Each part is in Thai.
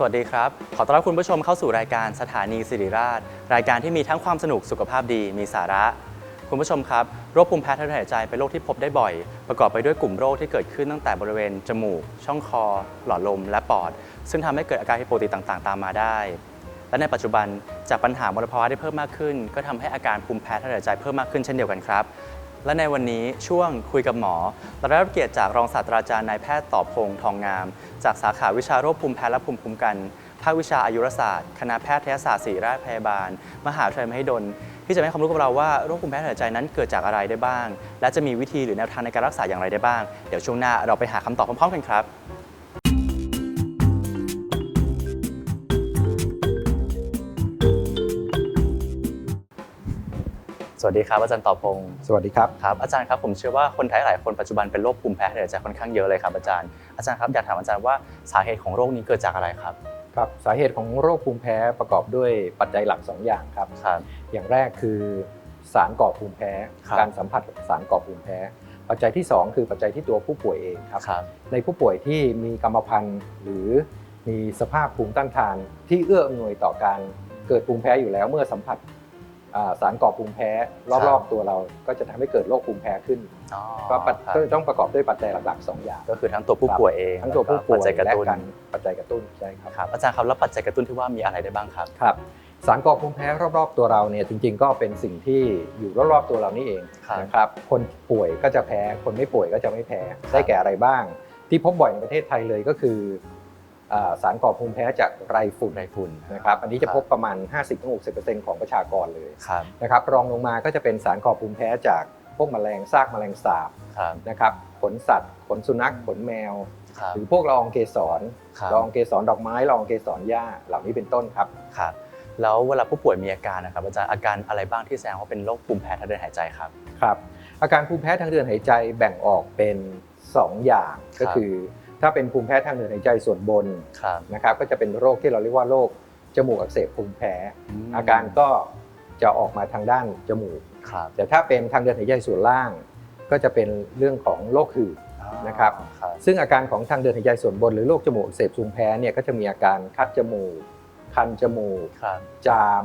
สวัสดีครับ ขอต้อนรับคุณผู้ชมเข้าสู่รายการสถานีสิริราช รายการที่มีทั้งความสนุกสุขภาพดีมีสาระ คุณผู้ชมครับ โรคภูมิแพ้ทางเดินหายใจเป็นโรคที่พบได้บ่อย ประกอบไปด้วยกลุ่มโรคที่เกิดขึ้นตั้งแต่บริเวณจมูก ช่องคอ หลอดลม และปอด ซึ่งทำให้เกิดอาการผิดปติต่างๆ ตามมาได้ และในปัจจุบันจากปัญหามลภาวะที่เพิ่มมากขึ้น ก็ทำให้อาการภูมิแพ้ทางเดินหายใจเพิ่มมากขึ้นเช่นเดียวกันครับ และในวันนี้ช่วงคุยกับหมอเราได้รับเกียรติจากรองศาสตราจารย์นายแพทย์ต่อพงษ์ทองงาม จากสาขาวิชาโรคภูมิแพ้และภูมิคุ้มกัน ภาควิชาอายุรศาสตร์ คณะแพทยศาสตร์ศิริราชพยาบาล มหาวิทยาลัยมหิดล ที่จะให้ความรู้กับเราว่าโรคภูมิแพ้ทางเดินหายใจนั้นเกิดจากอะไรได้บ้าง และจะมีวิธีหรือแนวทางในการรักษาอย่างไรได้บ้าง เดี๋ยวช่วงหน้าเราไปหาคำตอบพร้อมๆกันครับ สวัสดีครับอาจารย์ต่อพงษ์สวัสดีครับครับอาจารย์ครับผมเชื่อว่าคนไทยหลายคนปัจจุบันเป็นโรคภูมิแพ้ทางเดินหายใจค่อนข้างเยอะเลยครับอาจารย์อาจารย์ครับอยากถามอาจารย์ว่าสาเหตุของโรคนี้เกิดจากอะไรครับครับสาเหตุของโรคภูมิแพ้ประกอบด้วยปัจจัยหลัก 2 อย่างครับครับอย่างแรกคือสารก่อภูมิแพ้ครับการสัมผัสกับสารก่อภูมิแพ้ ปัจจัยที่ 2 คือปัจจัยที่ตัวผู้ป่วยเองครับครับในผู้ป่วยที่มีกรรมพันธุ์หรือมีสภาพภูมิต้านทานที่เอื้ออำนวยต่อการเกิดภูมิแพ้อยู่แล้วเมื่อสัมผัสอ่า สารก่อภูมิแพ้รอบๆตัวเราก็จะทำให้เกิดโรคภูมิแพ้ขึ้นอ๋อก็ปัจครับก็ต้องประกอบด้วยปัจจัยหลักๆสองอย่าง ก็คือทั้งตัวผู้ป่วยเองทั้งตัวผู้ป่วยแล้ก็ปัจจัยกระและตุ้นการปัจจัยกระตุ้นใช่ครับครับอาจารย์ครับแล้วปัจจัยกระตุ้นที่ว่ามีอะไรได้บ้างครับครับสารก่อภูมิแพ้รอบๆตัวเราเนี่ยจริง ๆ ก็เป็นสิ่งที่อยู่รอบๆตัวเรานี่เองครับนะครับคนป่วยก็จะแพ้คนไม่ป่วยก็จะไม่แพ้ได้แก่อะไรบ้าง ที่พบบ่อยในประเทศไทยเลยก็คืออ่า สารก่อภูมิแพ้จากไรฝุ่นไรฝุ่นนะครับอันนี้จะพบประมาณ 50-60%ของประชากรเลยครับนะครับรองลงมาก็จะเป็นสารก่อภูมิแพ้จากพวกแมลงซากแมลงสาบครับนะครับขนสัตว์ขนสุนัขขนแมวครับหรือพวกละอองเกสรครับละอองเกสรดอกไม้ละอองเกสรหญ้าเหล่านี้เป็นต้นครับครับแล้วเวลาผู้ป่วยมีอาการนะครับอาจารย์อาการอะไรบ้างที่แสดงว่าเป็นโรคภูมิแพ้ทางเดินหายใจครับครับ อาการภูมิแพ้ทางเดินหายใจแบ่งออกเป็น 2 อย่างครับก็คือ ถ้าเป็นภูมิแพ้ทางเดินหายใจส่วนบนครับนะครับก็จะเป็นโรคที่เราเรียกว่าโรคจมูกอักเสบภูมิแพ้ อาการก็จะออกมาทางด้านจมูกครับแต่ถ้าเป็นทางเดินหายใจส่วนล่าง ก็จะเป็นเรื่องของโรคหืดนะครับครับซึ่งอาการของทางเดินหายใจส่วนบน หรือโรคจมูกอักเสบภูมิแพ้เนี่ยก็จะมีอาการคัดจมูก คันจมูกครับจาม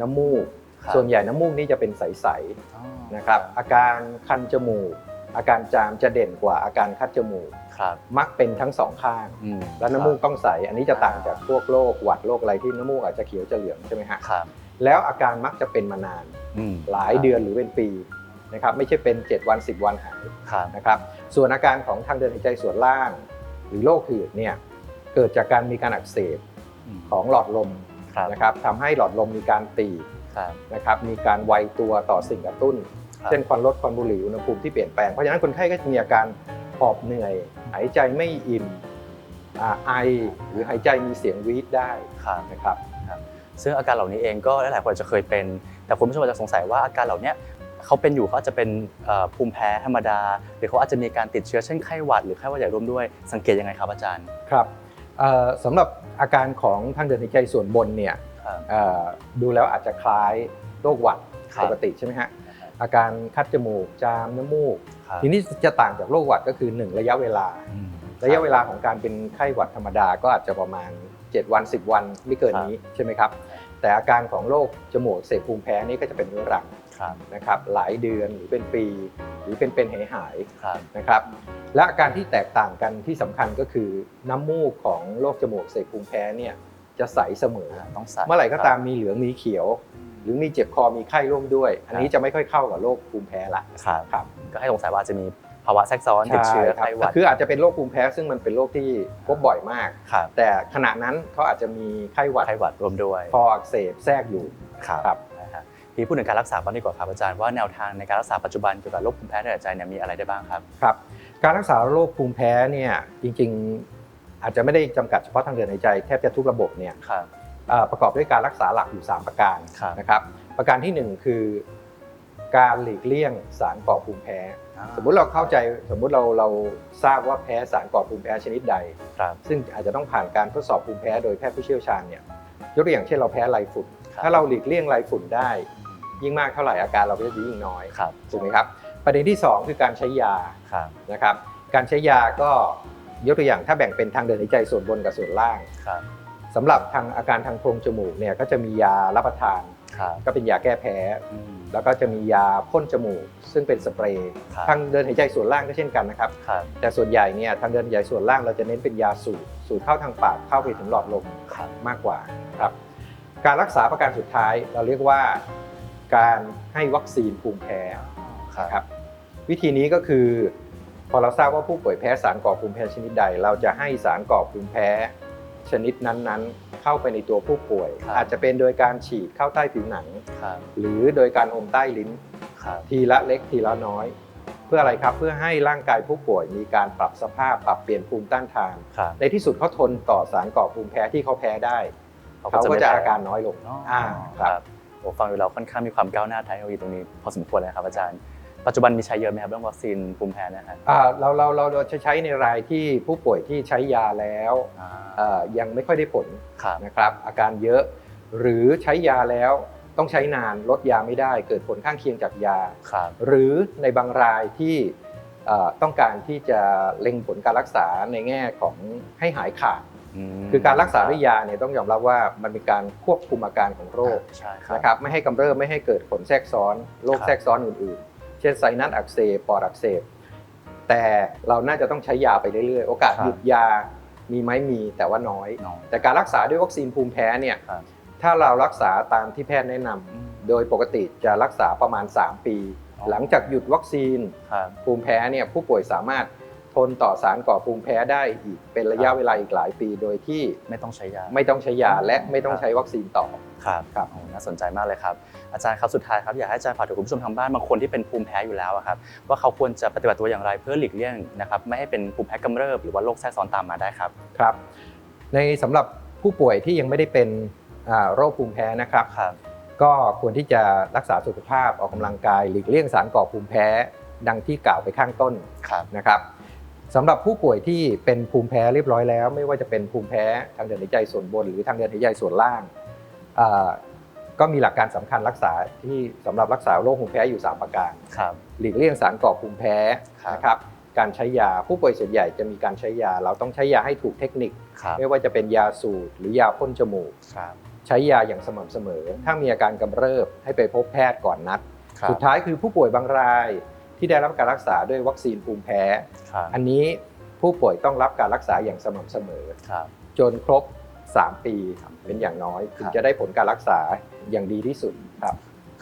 น้ำมูกครับส่วนใหญ่น้ำมูกนี่จะเป็นใสๆอ๋อนะครับอาการคันจมูก อาการจามจะเด่นกว่าอาการคัดจมูก ครับมักเป็นทั้งสองข้าง อืมแล้วน้ำมูกต้องใส อันนี้จะต่างจากพวกโรคหวัดโรคอะไรที่น้ำมูกอาจจะเขียวจะเหลืองใช่ไหมฮะครับแล้วอาการมักจะเป็นมานาน อืมหลายเดือนหรือเป็นปีนะครับไม่ใช่เป็น 7 วัน 10 วันหายครับนะครับส่วนอาการของทางเดินหายใจส่วนล่าง หรือโรคหืดเนี่ยเกิดจากการมีการอักเสบมของหลอดลมครับนะครับทำให้หลอดลมมีการตีบครับ นะครับมีการไวตัวต่อสิ่งกระตุ้น ครับ เช่นควันลดควันบุหรี่อุณหภูมิที่เปลี่ยนแปลงเพราะฉะนั้นคนไข้ก็จะมีอาการ หอบเหนื่อย หายใจไม่อิ่มอ่าไอหรือหายใจมีเสียงวีดได้ครับนะครับซึ่งอาการเหล่านี้เองก็หลายๆคนอาจจะเคยเป็น แต่คุณผู้ชมอาจจะสงสัยว่าอาการเหล่านี้เขาเป็นอยู่เขาอาจจะเป็นเอ่อภูมิแพ้ธรรมดา หรือเขาอาจจะมีการติดเชื้อเช่นไข้หวัดหรือไข้หวัดใหญ่ร่วมด้วยสังเกตยังไงครับอาจารย์ครับเอ่อสำหรับอาการของทางเดินหายใจส่วนบนเนี่ยครับเอ่อดูแล้วอาจจะคล้ายโรคหวัดครับปกติใช่ไหมฮะ อาการคัดจมูก จามน้ำมูก ครับทีนี้จะต่างจากโรคหวัดก็คือ 1 ระยะเวลา อืมระยะเวลาของการเป็นไข้หวัดธรรมดาก็อาจจะประมาณ 7 วัน 10 วันไม่เกินนี้ใช่ไหมครับ แต่อาการของโรคจมูกอักเสบภูมิแพ้นี่ก็จะเป็นเรื้อรังครับนะครับหลายเดือนหรือเป็นปี หรือเป็นเป็นหายหายครับๆนะครับและอาการที่แตกต่างกันที่สำคัญก็คือน้ำมูกของโรคจมูกอักเสบภูมิแพ้เนี่ยจะใสเสมออ่าต้องใส่เมื่อไหร่ก็ตามมีเหลืองมีเขียว หรือมีเจ็บคอมีไข้ร่วมด้วย อันนี้จะไม่ค่อยเข้ากับโรคภูมิแพ้ละครับครับก็ให้สงสัยว่าอาจจะมีภาวะแทรกซ้อนติดเชื้อใช่ครับไข้หวัดคืออาจจะเป็นโรคภูมิแพ้ซึ่งมันเป็นโรคที่พบบ่อยมากครับแต่ขณะนั้นเขาอาจจะมีไข้หวัดไข้หวัดรวมด้วยคออักเสบแทรกอยู่ครับครับนะฮะทีนี้พูดถึงการรักษาบ้างดีกว่าครับอาจารย์ว่าแนวทางในการรักษาปัจจุบันเกี่ยวกับโรคภูมิแพ้ทางเดินหายใจเนี่ยมีอะไรได้บ้างครับครับการรักษาโรคภูมิแพ้เนี่ยจริงๆ อาจจะไม่ได้จำกัดเฉพาะทางเดินหายใจแทบจะทุกระบบเนี่ยครับเอ่อ ประกอบด้วยการรักษาหลักอยู่ 3 ประการครับนะครับประการทีหนึ่1 คือการหลีกเลี่ยงสารก่อภูมิแพ้ สมมุติเราเข้าใจสมมุติเราเราทราบว่าแพ้สารก่อภูมิแพ้ชนิดใดครับซึ่งอาจจะต้องผ่านการทดสอบภูมิแพ้โดยแพทย์ผู้เชี่ยวชาญเนี่ยยกตัวอย่างเช่นเราแพ้ไรฝุ่นครับถ้าเราหลีกเลี่ยงไรฝุ่นได้ ยิ่งมากเท่าไหร่อาการเราก็จะยิ่งน้อยครับถูกไหมครับประเด็นที่ 2 คือการใช้ยาครับนะครับการใช้ยาก็ยกตัวอย่างถ้าแบ่งเป็นทางเดินหายใจส่วนบนกับส่วนล่างครับ สำหรับทางอาการทางโพรงจมูกเนี่ยก็จะมียารับประทาน ครับก็เป็นยาแก้แพ้ อืม แล้วก็จะมียาพ่นจมูก ซึ่งเป็นสเปรย์ครับ ทางเดินหายใจส่วนล่างก็เช่นกันนะครับ ครับแต่ส่วนใหญ่เนี่ยทางเดินหายใจส่วนล่างเราจะเน้นเป็นยาสูดสูดเข้าทางปากเข้าไปถึงหลอดลมครับมากกว่าครับการรักษาประการสุดท้ายเราเรียกว่าการให้วัคซีนภูมิแพ้ ครับ ครับวิธีนี้ก็คือพอเราทราบว่าผู้ป่วยแพ้สารก่อภูมิแพ้ชนิดใด เราจะให้สารก่อภูมิแพ้ ชนิดนั้นๆ เข้าไปในตัวผู้ป่วย ครับ อาจจะเป็นโดยการฉีดเข้าใต้ผิวหนัง ครับหรือโดยการอมใต้ลิ้น ครับ ทีละเล็กทีละน้อย เพื่ออะไรครับเพื่อให้ร่างกายผู้ป่วยมีการปรับสภาพปรับเปลี่ยนภูมิต้านทาน ครับในที่สุดเขาทนต่อสารก่อภูมิแพ้ที่เขาแพ้ได้เขาก็ไม่จะแพ้อาการน้อยลงอ๋ออ่าคครัรับ บโอ้ฟังดูแล้วค่อนข้างมีความก้าวหน้าทางเทคโนโลยีตรงนี้พอสมควรเลยครับอาจารย์ ปัจจุบันมีใช้เยอะไหมครับเรื่องวัคซีนภูมิแพ้เนะฮะอ่าเราเราเราเราจะใช้ในรายที่ผู้ป่วยที่ใช้ยาแล้วอ่าเอ่อยังไม่ค่อยได้ผลครับนะครับ อาการเยอะ หรือใช้ยาแล้วต้องใช้นานลดยาไม่ได้ เกิดผลข้างเคียงจากยา ครับ หรือในบางรายที่เอ่อต้องการที่จะเล็งผลการรักษาในแง่ของให้หายขาดมคือการรักษาด้วยยาเนี่ยต้องยอมรับว่ามันเป็นการควบคุมอาการของโรคใช่ครับ นะครับไม่ให้กำเริบไม่ให้เกิดผลแทรกซ้อนโรคครับ แทรกซ้อนอื่นๆเช่นไซนัสอักเสบปอดอักเสบแต่เราน่าจะต้องใช้ยาไปเรื่อยๆ โอกาสครับหยุดยามีไหมมีแต่ว่าน้อยน้อย แต่การรักษาด้วยวัคซีนภูมิแพ้เนี่ยครับถ้าเรารักษาตามที่แพทย์แนะนำอืมโดยปกติจะรักษาประมาณ 3 ปีอ๋อหลังจากหยุดวัคซีนครับภูมิแพ้เนี่ยผู้ป่วยสามารถ ทนต่อสารก่อภูมิแพ้ได้อีกเป็นระยะครับเวลาอีกหลายปี โดยที่ไม่ต้องใช้ยา ไม่ต้องใช้ยาและไม่ต้องครับใช้วัคซีนต่อครับครับโอ้น่าสนใจมากเลยครับ อาจารย์ครับสุดท้ายครับอยากให้อาจารย์ฝากถึงคุณผู้ชมทางบ้านบางคนที่เป็นภูมิแพ้อยู่แล้วอะครับว่าเขาควรจะปฏิบัติตัวอย่างไรเพื่อหลีกเลี่ยงนะครับไม่ให้เป็นภูมิแพ้กำเริบหรือว่าโรคแทรกซ้อนตามมาได้ครับครับ ในสำหรับผู้ป่วยที่ยังไม่ได้เป็นอ่าโรคภูมิแพ้นะครับครับ ก็ควรที่จะรักษาสุขภาพออกกำลังกาย หลีกเลี่ยงสารก่อภูมิแพ้ดังที่กล่าวไปข้างต้นครับนะครับ สำหรับผู้ป่วยที่เป็นภูมิแพ้เรียบร้อยแล้ว ไม่ว่าจะเป็นภูมิแพ้ทางเดินหายใจส่วนบน หรือทางเดินหายใจส่วนล่างอ่าก็มีหลักการสำคัญรักษาที่สำหรับรักษาโรคภูมิแพ้อยู่ 3 ประการครับหลีกเลี่ยงสารก่อภูมิแพ้ครับนะครับการใช้ยาผู้ป่วยส่วนใหญ่จะมีการใช้ยา เราต้องใช้ยาให้ถูกเทคนิคครับไม่ว่าจะเป็นยาสูตรหรือยาพ่นจมูกครับใช้ยาอย่างสม่ำเสมอ ถ้ามีอาการกำเริบให้ไปพบแพทย์ก่อนนัดครับสุดท้ายคือผู้ป่วยบางราย ที่ได้รับการรักษาด้วยวัคซีนภูมิแพ้ ครับอันนี้ผู้ป่วยต้องรับการรักษาอย่างสม่ำเสมอ ครับ จนครบ 3 ปีเป็นอย่างน้อยถึงครับจะได้ผลการรักษาอย่างดีที่สุดครับ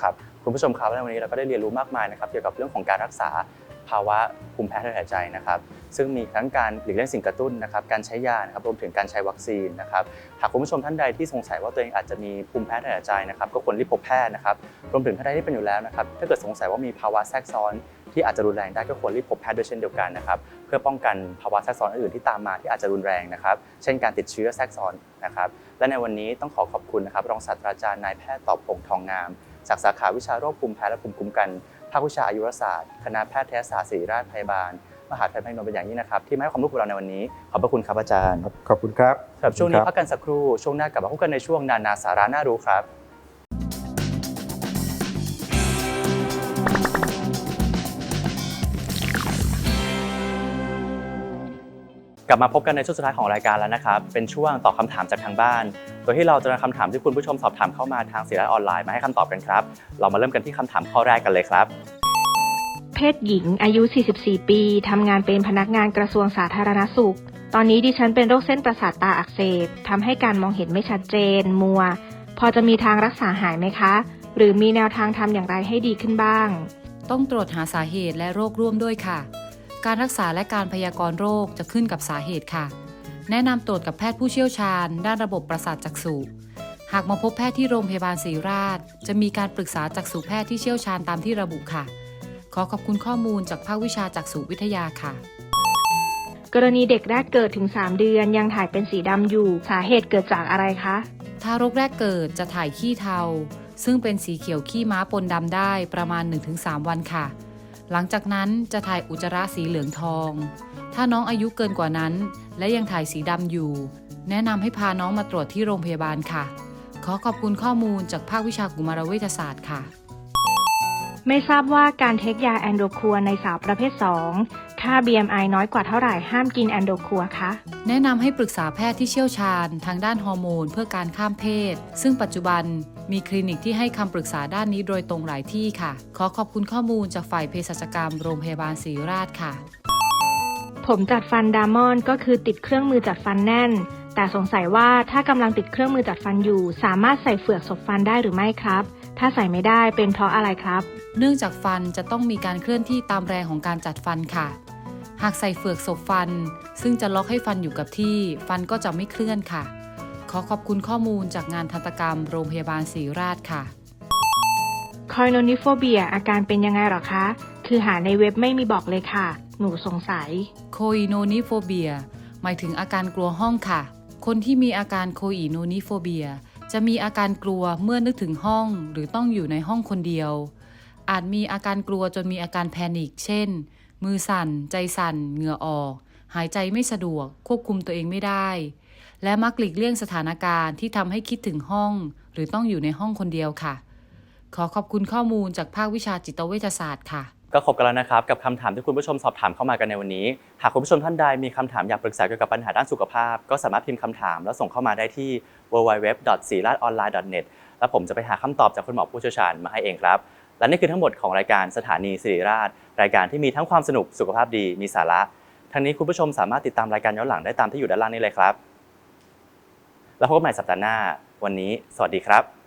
ครับคุณผู้ชมครับในวันนี้เราก็ได้เรียนรู้มากมายนะครับเกี่ยวกับเรื่องของการรักษาภาวะภูมิแพ้ทางเดินหายใจนะครับ ซึ่งมีทั้งการหลีกเลี่ยงสิ่งกระตุ้นนะครับ การใช้ยานะครับรวมถึงการใช้วัคซีนนะครับ หากคุณผู้ชมท่านใดที่สงสัยว่าตัวเองอาจจะมีภูมิแพ้ทางเดินหายใจนะครับ ก็ควรรีบพบแพทย์นะครับ รวมถึงท่านใดที่เป็นอยู่แล้วนะครับ ถ้าเกิดสงสัยว่ามีภาวะแทรกซ้อนที่อาจจะรุนแรงได้ก็ควรรีบพบแพทย์ด้วยเช่นเดียวกันนะครับ เพื่อป้องกันภาวะแทรกซ้อนอื่นที่ตามมาที่อาจจะรุนแรงนะครับ เช่นการติดเชื้อแทรกซ้อนนะครับ และในวันนี้ต้องขอขอบคุณนะครับรองศาสตราจารย์นายแพทย์ตอบพงทองงาม จากสาขาวิชาโรคภูมิแพ้และภูมิคุ้มกัน ภาควิชาอายุรศาสตร์ คณะแพทยศาสตร์ศิริราชพยาบาล มหาวิทยาลัยพระนมเป็นอย่างยิ่งนะครับ ที่มาให้ความรู้กับเราในวันนี้ ขอบพระคุณครับอาจารย์ ขอบคุณครับสำหรับช่วงนี้พักกันสักครู่ ช่วงหน้ากลับมาพบกันในช่วงนานาสาระน่ารู้ครับ ลับมาพบกันในช่วงสุดท้ายของรายการแล้วนะครับ เป็นช่วงตอบคำถามจากทางบ้าน โดยที่เราจะนำคำถามที่คุณผู้ชมสอบถามเข้ามาทางสื่อออนไลน์มาให้คำตอบกันครับ เรามาเริ่มกันที่คำถามข้อแรกกันเลยครับ เพศหญิงอายุ 44 ปีทำงานเป็นพนักงานกระทรวงสาธารณสุข ตอนนี้ดิฉันเป็นโรคเส้นประสาทตาอักเสบทำให้การมองเห็นไม่ชัดเจน มัว พอจะมีทางรักษาหายไหมคะ หรือมีแนวทางทำอย่างไรให้ดีขึ้นบ้าง ต้องตรวจหาสาเหตุและโรคร่วมด้วยค่ะ การรักษาและการพยากรณ์โรคจะขึ้นกับสาเหตุค่ะ แนะนำตรวจกับแพทย์ผู้เชี่ยวชาญ ด้านระบบประสาทจักษุ หากมาพบแพทย์ที่โรงพยาบาลศรีราช จะมีการปรึกษาจักษุแพทย์ที่เชี่ยวชาญตามที่ระบุค่ะ ขอขอบคุณข้อมูลจากภาควิชาจักษุวิทยาค่ะกรณีเด็กแรกเกิดถึง 3 เดือนยังถ่ายเป็นสีดำอยู่ สาเหตุเกิดจากอะไรคะ ทารกแรกเกิดจะถ่ายขี้เทา ซึ่งเป็นสีเขียวขี้ม้าปนดำได้ประมาณ 1-3 วันค่ะ หลังจากนั้นจะถ่ายอุจจาระสีเหลืองทอง ถ้าน้องอายุเกินกว่านั้น และยังถ่ายสีดำอยู่ แนะนำให้พาน้องมาตรวจที่โรงพยาบาลค่ะ ขอขอบคุณข้อมูลจากภาควิชากุมารเวชศาสตร์ค่ะ ไม่ทราบว่าการเทคยาแอนโดรควรในสาวประเภท 2 ค่า BMI น้อยกว่าเท่าไหร่ห้ามกินแอนโดคัวคะ แนะนำให้ปรึกษาแพทย์ที่เชี่ยวชาญ ทางด้านฮอร์โมน เพื่อการข้ามเพศ ซึ่งปัจจุบัน มีคลินิกที่ให้คำปรึกษาด้านนี้โดยตรงหลายที่ค่ะ ขอขอบคุณข้อมูลจากฝ่ายเภสัชกรรมโรงพยาบาลศรีราชค่ะ ผมจัดฟันดามอนก็คือติดเครื่องมือจัดฟันแน่น แต่สงสัยว่าถ้ากำลังติดเครื่องมือจัดฟันอยู่ สามารถใส่เฟือกศพฟันได้หรือไม่ครับ ถ้าใส่ไม่ได้เป็นเพราะอะไรครับ เนื่องจากฟันจะต้องมีการเคลื่อนที่ตามแรงของการจัดฟันค่ะ หากใส่เฟือกศพฟัน ซึ่งจะล็อกให้ฟันอยู่กับที่ ฟันก็จะไม่เคลื่อนค่ะ ขอขอบคุณข้อมูลจากงานทันตกรรมโรงพยาบาลศรีราชค่ะ คอยโนนิโฟเบียอาการเป็นยังไงหรอคะ คือหาในเว็บไม่มีบอกเลยค่ะ หนูสงสัย โคอิโนนิโฟเบียหมายถึงอาการกลัวห้องค่ะ คนที่มีอาการโคอิโนนิโฟเบียจะมีอาการกลัวเมื่อนึกถึงห้องหรือต้องอยู่ในห้องคนเดียว อาจมีอาการกลัวจนมีอาการแพนิค เช่น มือสั่น ใจสั่น เหงื่อออก หายใจไม่สะดวก ควบคุมตัวเองไม่ได้ และมักหลีกเลี่ยงสถานการณ์ที่ทำให้คิดถึงห้อง หรือต้องอยู่ในห้องคนเดียวค่ะ ขอขอบคุณข้อมูลจากภาควิชาจิตเวชศาสตร์ค่ะ ก็ครบกันแล้วนะครับ กับคำถามที่คุณผู้ชมสอบถามเข้ามากันในวันนี้ หากคุณผู้ชมท่านใดมีคำถามอยากปรึกษาเกี่ยวกับปัญหาด้านสุขภาพ ก็สามารถพิมพ์คำถามแล้วส่งเข้ามาได้ที่ www.siratonline.net แล้วผมจะไปหาคำตอบจากคุณหมอผู้เชี่ยวชาญมาให้เองครับ และนี่คือทั้งหมดของรายการสถานีสิริราช รายการที่มีทั้งความสนุกสุขภาพดีมีสาระทั้งนี้คุณผู้ชมสามารถติดตามรายการย้อนหลังได้ตามที่อยู่ด้านล่างนี้เลยครับ แล้วพบกันใหม่สัปดาห์หน้า วันนี้ สวัสดีครับ